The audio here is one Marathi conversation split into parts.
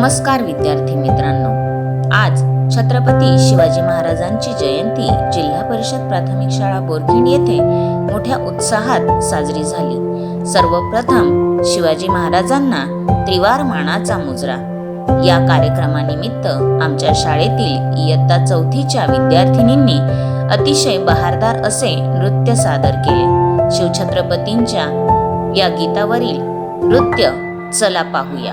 नमस्कार विद्यार्थी मित्रांनो. आज छत्रपती शिवाजी महाराजांची जयंती जिल्हा परिषद प्राथमिक शाळा बोरखेड येथे मोठ्या उत्साहात साजरी झाली. सर्वप्रथम शिवाजी महाराजांना त्रिवार मानाचा मुजरा. या कार्यक्रमानिमित्त आमच्या शाळेतील इयत्ता चौथीच्या विद्यार्थिनींनी अतिशय बहारदार असे नृत्य सादर केले. शिवछत्रपतींच्या या गीतावरील नृत्य चला पाहूया.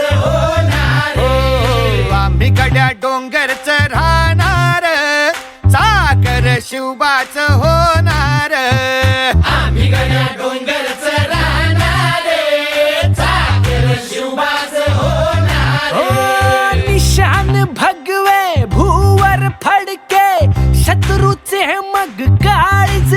गड्या डोंगरच राहणार. चाकर शिवबाच होणार. आम्ही गड्या डोंगरच राहणार. चाकर शिवबाच होणार. ओ निशान भगवे भूवर फडके शत्रूचे मग काळीच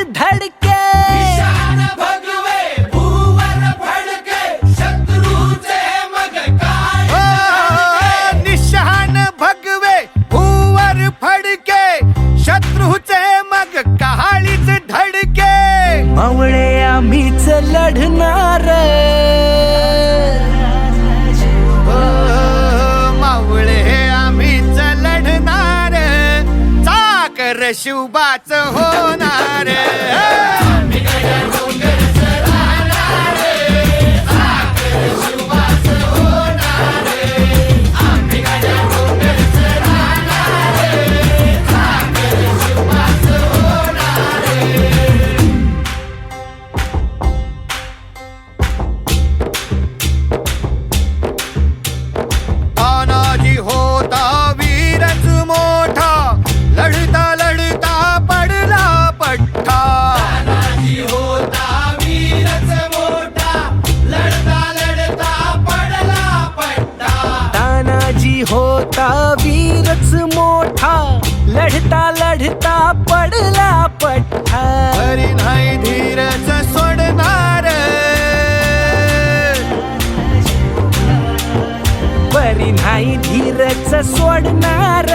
शत्रूचे मग कहाळीच धडके. मावळे आम्हीच लढणार. हो, मावळे आम्हीच लढणार. चाकर शिवबाच होणार. लढता पडला पठ्ठा. हरी नाही धीरच सोडणार. परी नाही धीरच सोडणार.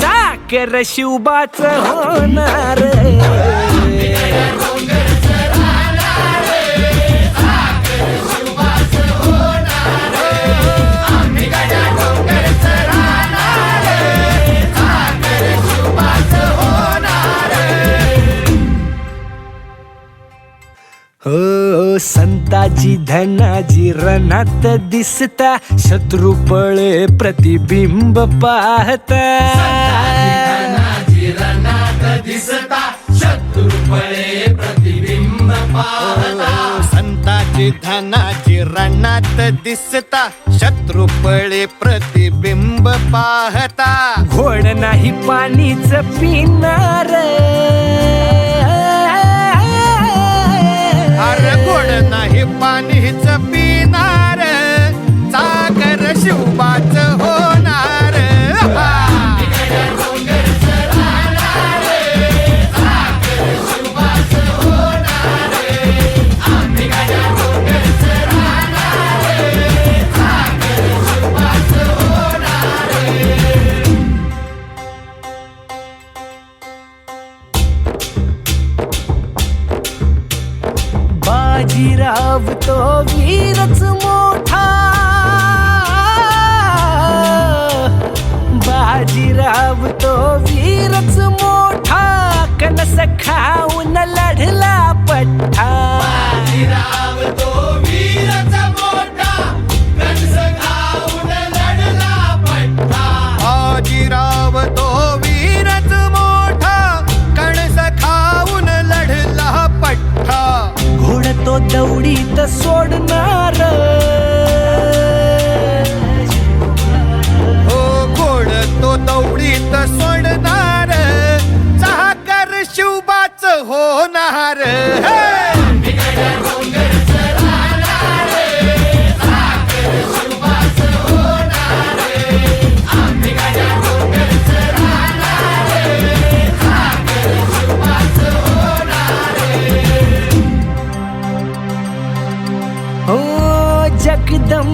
चाकर शिवबाच होणार. संताजी धनाजी रणात दिसता. शत्रू पळे प्रतिबिंब पाहता. दिसता. शत्रू पळे प्रतिबिंब पाहता. संताची धनाची रणात दिसता. शत्रू पळे प्रतिबिंब पाहता. घोड नाही पाणीच पिणार. वीरच मोठा. बाजीराव तो वीरच मोठा. कनस खाऊ दौडीत सोडणार. हो कोण तो दौडीत सोडणार? चाकर शिवबाच होणार.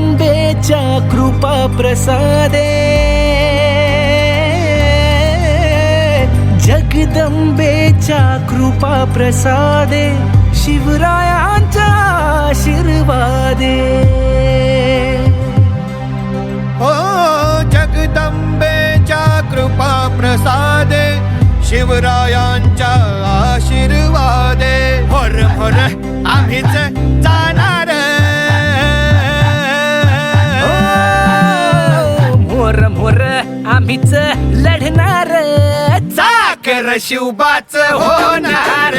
अंबेच्या कृपा प्रसादे. जगदंबेच्या कृपा प्रसादे शिवरायांच्या आशीर्वादे. ओ जगदंबेच्या कृपा प्रसादे शिवरायांच्या लढणार शिवबाच होणार.